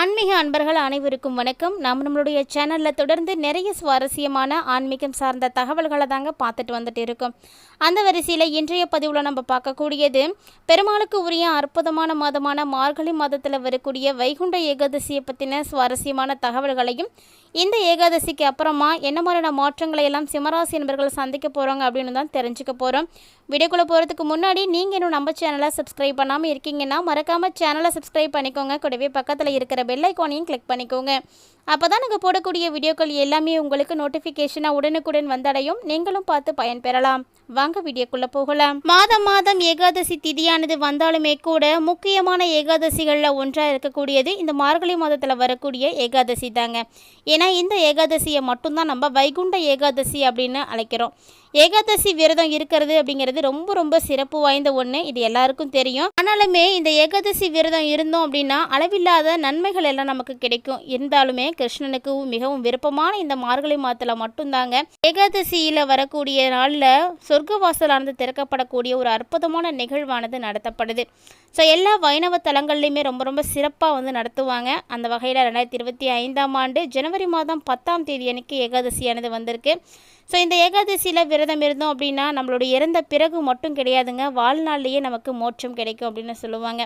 ஆன்மீக அன்பர்கள் அனைவருக்கும் வணக்கம். நாம் நம்மளுடைய சேனலில் தொடர்ந்து நிறைய சுவாரஸ்யமான ஆன்மீகம் சார்ந்த தகவல்களை தாங்க பார்த்துட்டு வந்துட்டு இருக்கோம். அந்த வரிசையில் இன்றைய பதிவில் நம்ம பார்க்கக்கூடியது பெருமாளுக்கு உரிய அற்புதமான மாதமான மார்கழி மாதத்தில் வரக்கூடிய வைகுண்ட ஏகாதசியை பற்றின சுவாரஸ்யமான தகவல்களையும் இந்த ஏகாதசிக்கு அப்புறமா என்ன மாதிரியான மாற்றங்களை எல்லாம் சிம்மராசி என்பர்கள் சந்திக்க போகிறாங்க அப்படின்னு தான் தெரிஞ்சுக்க போகிறோம் வீடியோக்குள்ளே போகிறதுக்கு முன்னாடி நீங்கள் இன்னும் நம்ம சேனலை சப்ஸ்கிரைப் பண்ணாமல் இருக்கீங்கன்னா மறக்காமல் சேனலை சப்ஸ்கிரைப் பண்ணிக்கோங்க. கூடவே பக்கத்தில் இருக்கிற பெல் கிளிக் பண்ணிக்கோங்க. அப்போ தான் நாங்கள் போடக்கூடிய வீடியோக்கள் எல்லாமே உங்களுக்கு நோட்டிஃபிகேஷனாக உடனுக்குடன் வந்தடையும். நீங்களும் பார்த்து பயன்பெறலாம் வாங்க வீடியோக்குள்ளே போகலாம். மாதம் மாதம் ஏகாதசி திதியானது வந்தாலுமே கூட முக்கியமான ஏகாதசிகளில் ஒன்றாக இருக்கக்கூடியது இந்த மார்கழி மாதத்தில் வரக்கூடிய ஏகாதசி தாங்க. ஏன்னா இந்த ஏகாதசியை மட்டும்தான் நம்ம வைகுண்ட ஏகாதசி அப்படின்னு அழைக்கிறோம். ஏகாதசி விரதம் இருக்கிறது அப்படிங்கிறது ரொம்ப ரொம்ப சிறப்பு வாய்ந்த ஒன்று இது எல்லாருக்கும் தெரியும். ஆனாலுமே இந்த ஏகாதசி விரதம் இருந்தோம் அப்படின்னா அளவில்லாத நன்மைகள் எல்லாம் நமக்கு கிடைக்கும். இருந்தாலுமே கிருஷ்ணனுக்கு மிகவும் விருப்பமான இந்த மார்கழி மாதத்தில் மட்டும்தாங்க. ஏகாதசியில் வரக்கூடிய நாளில் சொர்க்கவாசலானது திறக்கப்படக்கூடிய ஒரு அற்புதமான நிகழ்வானது நடத்தப்படுது. ஸோ எல்லா வைணவ தலங்கள்லையுமே ரொம்ப ரொம்ப சிறப்பாக வந்து நடத்துவாங்க. அந்த வகையில் ரெண்டாயிரத்தி இருபத்தி ஐந்தாம் ஆண்டு ஜனவரி மாதம் பத்தாம் தேதி அன்னைக்கு ஏகாதசியானது வந்திருக்கு. ஸோ இந்த ஏகாதசியில் விரதம் இருந்தோம் அப்படின்னா நம்மளுடைய இறந்த பிறகு மட்டும் கிடையாதுங்க. வாழ்நாள்லேயே நமக்கு மோட்சம் கிடைக்கும் அப்படின்னு சொல்லுவாங்க.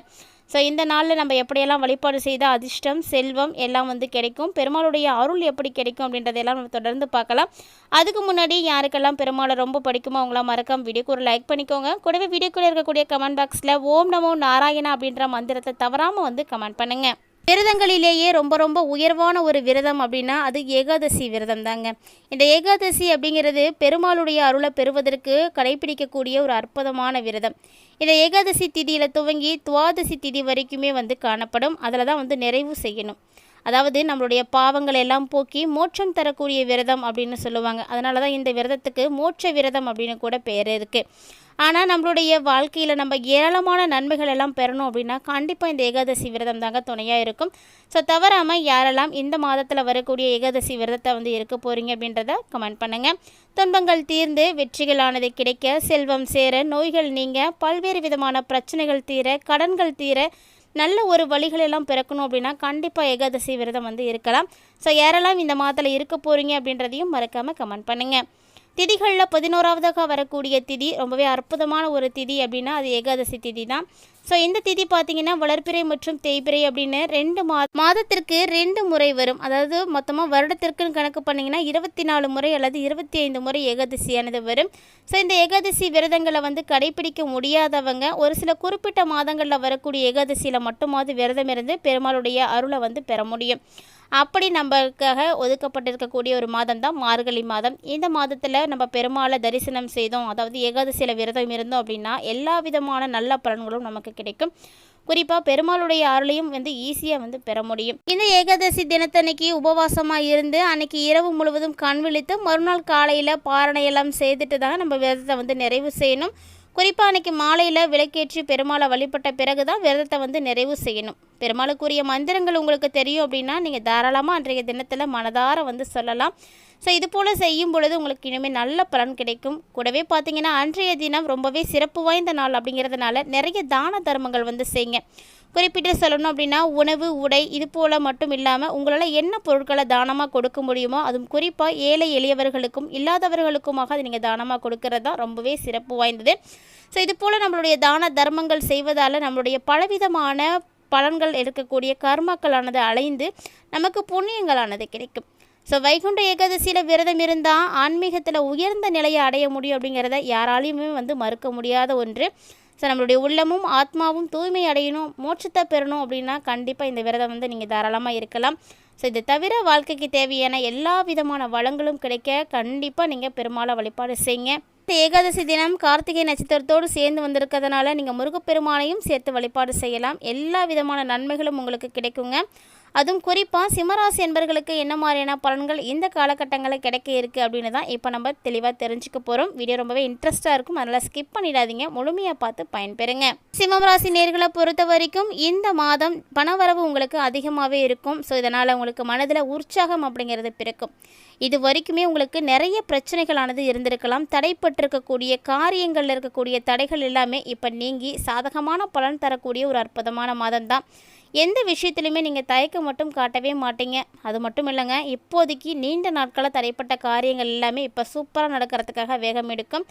ஸோ இந்த நாளில் நம்ம எப்படியெல்லாம் வழிபாடு செய்தால் அதிர்ஷ்டம் செல்வம் எல்லாம் வந்து கிடைக்கும்? பெருமாளுடைய அருள் எப்படி கிடைக்கும் அப்படின்றதெல்லாம் நம்ம தொடர்ந்து பார்க்கலாம். அதுக்கு முன்னாடி யாருக்கெல்லாம் பெருமாளை ரொம்ப பிடிக்குமோ அவங்களாம் மறக்காம வீடியோக்கு ஒரு லைக் பண்ணிக்கோங்க. கூடவே வீடியோக்குள்ளே இருக்கக்கூடிய கமெண்ட் பாக்ஸில் ஓம் நமோ நாராயணா அப்படின்ற மந்திரத்தை தவறாமல் வந்து கமெண்ட் பண்ணுங்கள் விரதங்களிலேயே ரொம்ப ரொம்ப உயர்வான ஒரு விரதம் அப்படின்னா அது ஏகாதசி விரதம் தாங்க இந்த ஏகாதசி அப்படிங்கிறது பெருமாளுடைய அருளை பெறுவதற்கு கடைபிடிக்கக்கூடிய ஒரு அற்புதமான விரதம். இந்த ஏகாதசி திதியில் துவங்கி துவாதசி திதி வரைக்குமே வந்து காணப்படும். அதில் தான் வந்து நிறைவு செய்யணும். அதாவது நம்மளுடைய பாவங்களை எல்லாம் போக்கி மோட்சம் தரக்கூடிய விரதம் அப்படின்னு சொல்லுவாங்க. அதனால தான் இந்த விரதத்துக்கு மோட்ச விரதம் அப்படின்னு கூட பேர் இருக்குது ஆனால் நம்மளுடைய வாழ்க்கையில் நம்ம ஏராளமான நன்மைகள் எல்லாம் பெறணும் அப்படின்னா கண்டிப்பாக இந்த ஏகாதசி விரதம் தாங்க துணையாக இருக்கும். ஸோ தவறாமல் யாரெல்லாம் இந்த மாதத்தில் வரக்கூடிய ஏகாதசி விரதத்தை வந்து இருக்க போகிறீங்க அப்படின்றத கமெண்ட் பண்ணுங்கள் துன்பங்கள் தீர்ந்து வெற்றிகளானது கிடைக்க செல்வம் சேர நோய்கள் நீங்க பல்வேறு விதமான பிரச்சனைகள் தீர கடன்கள் தீர நல்ல ஒரு வழிகள் எல்லாம் பிறக்கணும் அப்படின்னா கண்டிப்பாக ஏகாதசி விரதம் வந்து இருக்கலாம். ஸோ யாரெல்லாம் இந்த மாதத்தில் இருக்க போகிறீங்க அப்படின்றதையும் மறக்காமல் கமெண்ட் பண்ணுங்கள் திதிகளில் பதினோராவதாக வரக்கூடிய திதி ரொம்பவே அற்புதமான ஒரு திதி அப்படின்னா அது ஏகாதசி திதி தான் ஸோ இந்த திதி பார்த்தீங்கன்னா வளர்ப்பிறை மற்றும் தேய்பிறை அப்படின்னு ரெண்டு மா மாதத்திற்கு ரெண்டு முறை வரும். அதாவது மொத்தமாக வருடத்திற்குன்னு கணக்கு பண்ணிங்கன்னா இருபத்தி நாலு முறை அல்லது இருபத்தி ஐந்து முறை ஏகாதசியானது வரும். ஸோ இந்த ஏகாதசி விரதங்களை வந்து கடைபிடிக்க முடியாதவங்க ஒரு சில குறிப்பிட்ட மாதங்களில் வரக்கூடிய ஏகாதசியில் மட்டுமாவது விரதம் இருந்து பெருமாளுடைய அருளை வந்து பெற முடியும். அப்படி நம்மளுக்காக ஒதுக்கப்பட்டிருக்கக்கூடிய ஒரு மாதம் தான் மார்கழி மாதம். இந்த மாதத்தில் நம்ம பெருமாளை தரிசனம் செய்தோம். அதாவது ஏகாதசியில் விரதம் இருந்தோம் அப்படின்னா எல்லா விதமான நல்ல பலன்களும் நமக்கு கிடைக்கும். குறிப்பாக பெருமாளுடைய அருளையும் வந்து ஈஸியாக வந்து பெற முடியும். இந்த ஏகாதசி தினத்தன்னைக்கு உபவாசமாக இருந்து அன்னைக்கு இரவு முழுவதும் கண் விழித்து மறுநாள் காலையில் பாரணையெல்லாம் செய்துட்டு தான் நம்ம விரதத்தை வந்து நிறைவு செய்யணும். குறிப்பாக அன்னைக்கு மாலையில் விளக்கேற்றி பெருமாளை வழிபட்ட பிறகு தான் விரதத்தை வந்து நிறைவு செய்யணும். பெருமாளுக்குரிய மந்திரங்கள் உங்களுக்கு தெரியும் அப்படின்னா நீங்கள் தாராளமாக அன்றைய தினத்தில் மனதார வந்து சொல்லலாம். ஸோ இது போல் செய்யும் பொழுது உங்களுக்கு இனிமேல் நல்ல பலன் கிடைக்கும். கூடவே பார்த்தீங்கன்னா அன்றைய தினம் ரொம்பவே சிறப்பு வாய்ந்த நாள் அப்படிங்கிறதுனால நிறைய தான தர்மங்கள் வந்து செய்யுங்க. குறிப்பிட்டு சொல்லணும் அப்படின்னா உணவு உடை இது போல் மட்டும் இல்லாமல் உங்களால் என்ன பொருட்களை தானமாக கொடுக்க முடியுமோ அதுவும் குறிப்பாக ஏழை எளியவர்களுக்கும் இல்லாதவர்களுக்குமாக அது நீங்கள் தானமாக கொடுக்கறது தான் ரொம்பவே சிறப்பு வாய்ந்தது. ஸோ இது போல் நம்மளுடைய தான தர்மங்கள் செய்வதால் நம்மளுடைய பலவிதமான பலன்கள் எடுக்கக்கூடிய கர்மாக்களானது அலைந்து நமக்கு புண்ணியங்களானது கிடைக்கும். ஸோ வைகுண்ட ஏகாதசியில் விரதம் இருந்தால் ஆன்மீகத்தில் உயர்ந்த நிலையை அடைய முடியும் அப்படிங்கிறத யாராலையுமே வந்து மறுக்க முடியாத ஒன்று. ஸோ நம்மளுடைய உள்ளமும் ஆத்மாவும் தூய்மை அடையணும் மோட்சத்தை பெறணும் அப்படின்னா கண்டிப்பாக இந்த விரதம் வந்து நீங்கள் தாராளமாக இருக்கலாம். ஸோ இது தவிர வாழ்க்கைக்கு தேவையான எல்லா விதமான வளங்களும் கிடைக்க கண்டிப்பாக நீங்கள் பெருமாளை வழிபாடு செய்யுங்க. ஏகாதசி தினம் கார்த்திகை நட்சத்திரத்தோடு சேர்ந்து வந்திருக்கிறதுனால நீங்கள் முருகப்பெருமானையும் சேர்த்து வழிபாடு செய்யலாம். எல்லா விதமான நன்மைகளும் உங்களுக்கு கிடைக்குங்க. அதுவும் குறிப்பாக சிம்மராசி என்பர்களுக்கு என்ன மாதிரியான பலன்கள் இந்த காலகட்டங்களில் கிடைக்க இருக்குது அப்படின்னு தான் இப்போ நம்ம தெளிவாக தெரிஞ்சுக்க போகிறோம் வீடியோ ரொம்பவே இன்ட்ரெஸ்ட்டாக இருக்கும். அதனால் ஸ்கிப் பண்ணிடாதீங்க. முழுமையாக பார்த்து பயன்பெறுங்க. சிம்மம் ராசி நேர்களை பொறுத்த வரைக்கும் இந்த மாதம் பணவரவு உங்களுக்கு அதிகமாகவே இருக்கும். ஸோ இதனால் உங்களுக்கு மனதில் உற்சாகம் அப்படிங்கிறது பிறக்கும். இது வரைக்குமே உங்களுக்கு நிறைய பிரச்சனைகளானது இருந்திருக்கலாம். தடைப்பட்டிருக்கக்கூடிய காரியங்களில் இருக்கக்கூடிய தடைகள் எல்லாமே இப்போ நீங்கி சாதகமான பலன் தரக்கூடிய ஒரு அற்புதமான மாதம் தான் எந்த விஷயத்துலையுமே நீங்கள் தயக்கம் மட்டும் காட்டவே மாட்டீங்க. அது மட்டும் இல்லைங்க இப்போதைக்கு நீண்ட நாட்களாக தடைப்பட்ட காரியங்கள் எல்லாமே இப்போ சூப்பராக நடக்கிறதுக்காக வேகம் எடுக்கும்.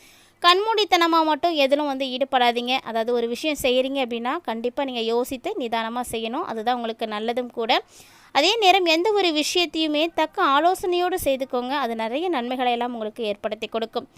கண்மூடித்தனமாக மட்டும் எதிலும் வந்து ஈடுபடாதீங்க. அதாவது ஒரு விஷயம் செய்கிறீங்க அப்படின்னா கண்டிப்பாக நீங்கள் யோசித்து நிதானமாக செய்யணும். அதுதான் உங்களுக்கு நல்லதும் கூட. அதே நேரம் எந்த ஒரு விஷயத்தையுமே தக்க ஆலோசனையோடு செய்துக்கோங்க. அது நிறைய நன்மைகளை எல்லாம் உங்களுக்கு ஏற்படுத்தி கொடுக்கும்.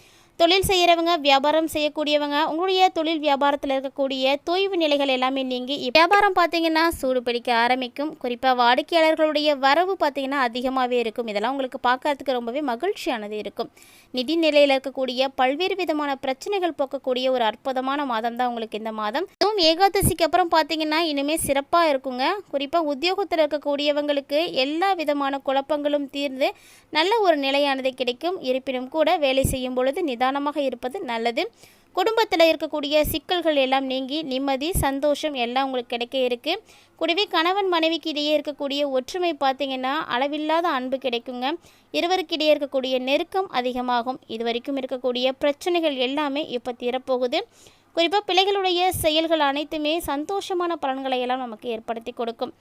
தொழில் செய்கிறவங்க வியாபாரம் செய்யக்கூடியவங்க உங்களுடைய தொழில் வியாபாரத்தில் இருக்கக்கூடிய தொய்வு நிலைகள் எல்லாமே நீங்கி வியாபாரம் பார்த்தீங்கன்னா சூடு பிடிக்க ஆரம்பிக்கும். குறிப்பாக வாடிக்கையாளர்களுடைய வரவு பார்த்தீங்கன்னா அதிகமாகவே இருக்கும். இதெல்லாம் உங்களுக்கு பார்க்கறதுக்கு ரொம்பவே மகிழ்ச்சியானது இருக்கும். நிதி நிலையில் இருக்கக்கூடிய பல்வேறு விதமான பிரச்சனைகள் போக்கக்கூடிய ஒரு அற்புதமான மாதம் தான் உங்களுக்கு இந்த மாதம். அதுவும் ஏகாதசிக்கு அப்புறம் பார்த்தீங்கன்னா இனிமேல் சிறப்பாக இருக்குங்க. குறிப்பாக உத்தியோகத்தில் இருக்கக்கூடியவங்களுக்கு எல்லா விதமான குழப்பங்களும் தீர்ந்து நல்ல ஒரு நிலையானது கிடைக்கும். இருப்பினும் கூட வேலை செய்யும் பொழுது நிதானமாக இருப்பது நல்லது. குடும்பத்தில் இருக்கக்கூடிய சிக்கல்கள் எல்லாம் நீங்கி நிம்மதி சந்தோஷம் எல்லாம் உங்களுக்கு கிடைக்க இருக்கு. கூடவே கணவன் மனைவிக்கு இடையே இருக்கக்கூடிய ஒற்றுமை பார்த்தீங்கன்னா அளவில்லாத அன்பு கிடைக்குங்க. இருவருக்கிடையே இருக்கக்கூடிய நெருக்கம் அதிகமாகும். இது வரைக்கும் இருக்கக்கூடிய பிரச்சனைகள் எல்லாமே இப்போ தீரப்போகுது. குறிப்பாக பிள்ளைகளுடைய செயல்கள் அனைத்துமே சந்தோஷமான பலன்களை எல்லாம் நமக்கு ஏற்படுத்தி கொடுக்கும்.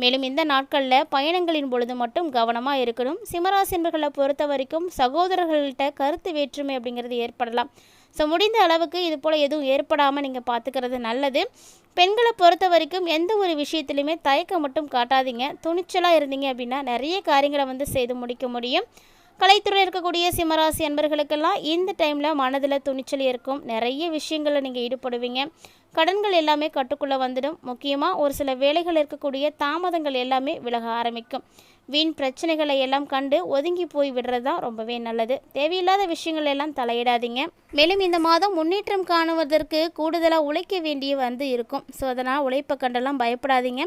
மேலும் இந்த நாட்களில் பயணங்களின் பொழுது மட்டும் கவனமாக இருக்கணும். சிம்மராசி பொறுத்த வரைக்கும் சகோதரர்கள்ட்ட கருத்து வேற்றுமை அப்படிங்கிறது ஏற்படலாம். ஸோ முடிந்த அளவுக்கு இது போல் எதுவும் ஏற்படாமல் நீங்கள் பார்த்துக்கிறது நல்லது. பெண்களை பொறுத்த வரைக்கும் எந்த ஒரு விஷயத்துலையுமே தயக்கம் மட்டும் காட்டாதீங்க. துணிச்சலாக இருந்தீங்க அப்படின்னா நிறைய காரியங்களை வந்து செய்து முடிக்க முடியும். கலைத்துறையில் இருக்கக்கூடிய சிம்மராசி அன்பர்களுக்கெல்லாம் இந்த டைமில் மனதில் துணிச்சல் இருக்கும் நிறைய விஷயங்களில் நீங்கள் ஈடுபடுவீங்க. கடன்கள் எல்லாமே கட்டுக்குள்ளே வந்துடும். முக்கியமாக ஒரு சில வேலைகள் இருக்கக்கூடிய தாமதங்கள் எல்லாமே விலக ஆரம்பிக்கும். வீண் பிரச்சனைகளை எல்லாம் கண்டு ஒதுங்கி போய் விடுறது தான் ரொம்பவே நல்லது. தேவையில்லாத விஷயங்கள் எல்லாம் தலையிடாதீங்க. மேலும் இந்த மாதம் முன்னேற்றம் காணுவதற்கு கூடுதலாக உழைக்க வேண்டிய வந்து இருக்கும். ஸோ அதனால் உழைப்பை கண்டெல்லாம் பயப்படாதீங்க.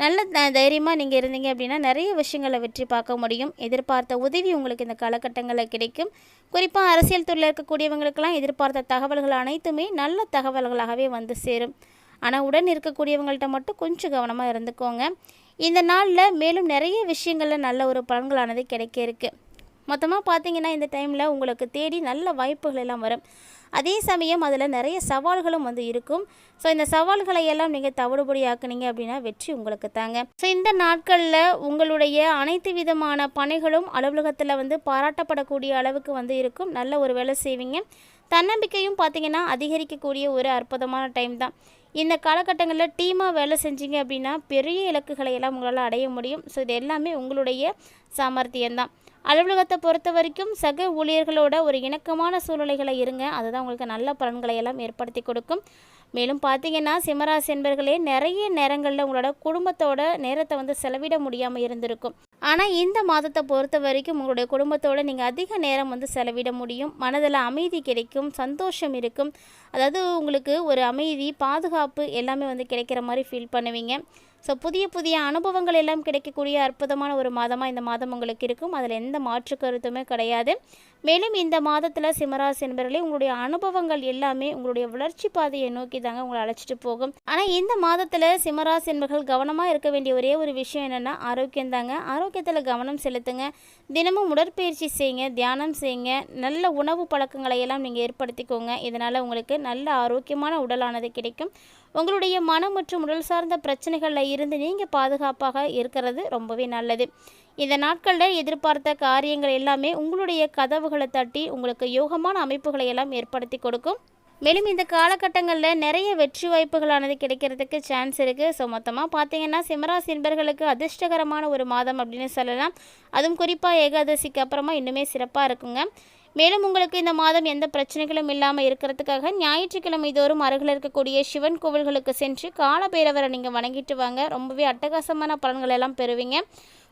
நல்ல த- தைரியமாக நீங்கள் இருந்தீங்க அப்படின்னா நிறைய விஷயங்களை வெற்றி பார்க்க முடியும். எதிர்பார்த்த உதவி உங்களுக்கு இந்த காலகட்டங்களில் கிடைக்கும். குறிப்பாக அரசியல் துறையில் இருக்கக்கூடியவங்களுக்கெல்லாம் எதிர்பார்த்த தகவல்கள் அனைத்துமே நல்ல தகவல்களாகவே வந்து சேரும். ஆனால் உடன் இருக்கக்கூடியவங்கள்ட்ட மட்டும் கொஞ்சம் கவனமாக இருந்துக்கோங்க. இந்த நாளில் மேலும் நிறைய விஷயங்களில் நல்ல ஒரு பலன்களானது கிடைக்க இருக்குது மொத்தமாக பார்த்தீங்கன்னா இந்த டைமில் உங்களுக்கு தேடி நல்ல வாய்ப்புகள் எல்லாம் வரும். அதே சமயம் அதில் நிறைய சவால்களும் வந்து இருக்கும். ஸோ இந்த சவால்களை எல்லாம் நீங்கள் தவிடுபடி ஆக்குனீங்க அப்படின்னா வெற்றி உங்களுக்கு தாங்க. ஸோ இந்த நாட்களில் உங்களுடைய அனைத்து விதமான பணிகளும் அலுவலகத்தில் வந்து பாராட்டப்படக்கூடிய அளவுக்கு வந்து இருக்கும். நல்ல ஒரு வேலை செய்வீங்க. தன்னம்பிக்கையும் பார்த்தீங்கன்னா அதிகரிக்கக்கூடிய ஒரு அற்புதமான டைம் தான். இந்த காலகட்டங்களில் டீமாக வேலை செஞ்சீங்க அப்படின்னா பெரிய இலக்குகளை எல்லாம் உங்களால் அடைய முடியும். ஸோ இது எல்லாமே உங்களுடைய சாமர்த்தியம்தான். அலுவலகத்தை பொறுத்த வரைக்கும் சக ஊழியர்களோட ஒரு இணக்கமான சூழ்நிலைகளை இருங்க. அதுதான் உங்களுக்கு நல்ல பலன்களை எல்லாம் ஏற்படுத்தி கொடுக்கும். மேலும் பார்த்தீங்கன்னா சிம்மராசி என்பர்களே நிறைய நேரங்களில் உங்களோட குடும்பத்தோட நேரத்தை வந்து செலவிட முடியாமல் இருந்திருக்கும். ஆனால் இந்த மாதத்தை பொறுத்த வரைக்கும் உங்களுடைய குடும்பத்தோடு நீங்கள் அதிக நேரம் வந்து செலவிட முடியும். மனதில் அமைதி கிடைக்கும் சந்தோஷம் இருக்கும். அதாவது உங்களுக்கு ஒரு அமைதி பாதுகாப்பு எல்லாமே வந்து கிடைக்கிற மாதிரி ஃபீல் பண்ணுவீங்க. ஸோ புதிய புதிய அனுபவங்கள் எல்லாம் கிடைக்கக்கூடிய அற்புதமான ஒரு மாதமாக இந்த மாதம் உங்களுக்கு இருக்கும். அதில் எந்த மாற்று கருத்துமே கிடையாது. மேலும் இந்த மாதத்தில் சிம்மராசி என்பவர்களே உங்களுடைய அனுபவங்கள் எல்லாமே உங்களுடைய வளர்ச்சி பாதையை நோக்கி தாங்க உங்களை அழைச்சிட்டு போகும். ஆனால் இந்த மாதத்தில் சிம்மராசி என்பவர்கள் கவனமாக இருக்க வேண்டிய ஒரே ஒரு விஷயம் என்னென்னா ஆரோக்கியம் தாங்க. ஆரோக்கியத்தில் கவனம் செலுத்துங்க. தினமும் உடற்பயிற்சி செய்யுங்க தியானம் செய்யுங்க. நல்ல உணவு பழக்கங்களை எல்லாம் நீங்கள் ஏற்படுத்திக்கோங்க. இதனால் உங்களுக்கு நல்ல ஆரோக்கியமான உடலானது கிடைக்கும். உங்களுடைய மனம் மற்றும் உடல் சார்ந்த பிரச்சனைகளில் இருந்து நீங்கள் பாதுகாப்பாக இருக்கிறது ரொம்பவே நல்லது. இந்த நாட்களில் எதிர்பார்த்த காரியங்கள் எல்லாமே உங்களுடைய கதவுகளை தட்டி உங்களுக்கு யோகமான அமைப்புகளை எல்லாம் ஏற்படுத்தி கொடுக்கும். மேலும் இந்த காலகட்டங்களில் நிறைய வெற்றி வாய்ப்புகளானது கிடைக்கிறதுக்கு சான்ஸ் இருக்குது ஸோ மொத்தமாக பார்த்தீங்கன்னா சிம்மராசி என்பர்களுக்கு அதிர்ஷ்டகரமான ஒரு மாதம் அப்படின்னு சொல்லலாம். அதுவும் குறிப்பாக ஏகாதசிக்கு அப்புறமா இன்னுமே சிறப்பாக இருக்குங்க. மேலும் உங்களுக்கு இந்த மாதம் எந்த பிரச்சனைகளும் இல்லாமல் இருக்கிறதுக்காக ஞாயிற்றுக்கிழமை தோறும் அருகில் இருக்கக்கூடிய சிவன் கோவில்களுக்கு சென்று காலபைரவரை நீங்கள் வணங்கிட்டு வாங்க. ரொம்பவே அட்டகாசமான பலன்கள் எல்லாம் பெறுவீங்க.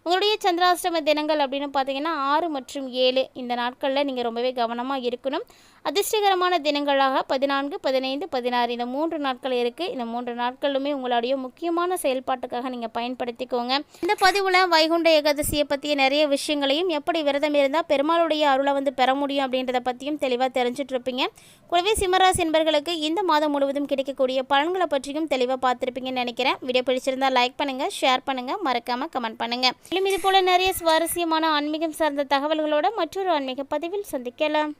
உங்களுடைய சந்திராஷ்டம தினங்கள் அப்படின்னு பார்த்தீங்கன்னா ஆறு மற்றும் ஏழு இந்த நாட்களில் நீங்கள் ரொம்பவே கவனமாக இருக்கணும். அதிர்ஷ்டகரமான தினங்களாக பதினான்கு பதினைந்து பதினாறு இந்த மூன்று நாட்கள் இருக்குது இந்த மூன்று நாட்களுமே உங்களுடைய முக்கியமான செயல்பாட்டுக்காக நீங்கள் பயன்படுத்திக்கோங்க. இந்த பதிவில் வைகுண்ட ஏகாதசியை பற்றிய நிறைய விஷயங்களையும் எப்படி விரதம் இருந்தால் பெருமாளுடைய அருளை வந்து பெற முடியும் அப்படின்றத பற்றியும் தெளிவாக தெரிஞ்சிட்ருப்பீங்க கூடவே சிம்மராசி என்பர்களுக்கு இந்த மாதம் முழுவதும் கிடைக்கக்கூடிய பலன்களை பற்றியும் தெளிவாக பார்த்துருப்பீங்கன்னு நினைக்கிறேன். வீடியோ பிடிச்சிருந்தால் லைக் பண்ணுங்கள் ஷேர் பண்ணுங்கள் மறக்காமல் கமெண்ட் பண்ணுங்கள் மேலும் இது போல் நிறைய சுவாரஸ்யமான ஆன்மீகம் சார்ந்த தகவல்களோட மற்றொரு ஆன்மீக பதிவில் சந்திக்கலாம்.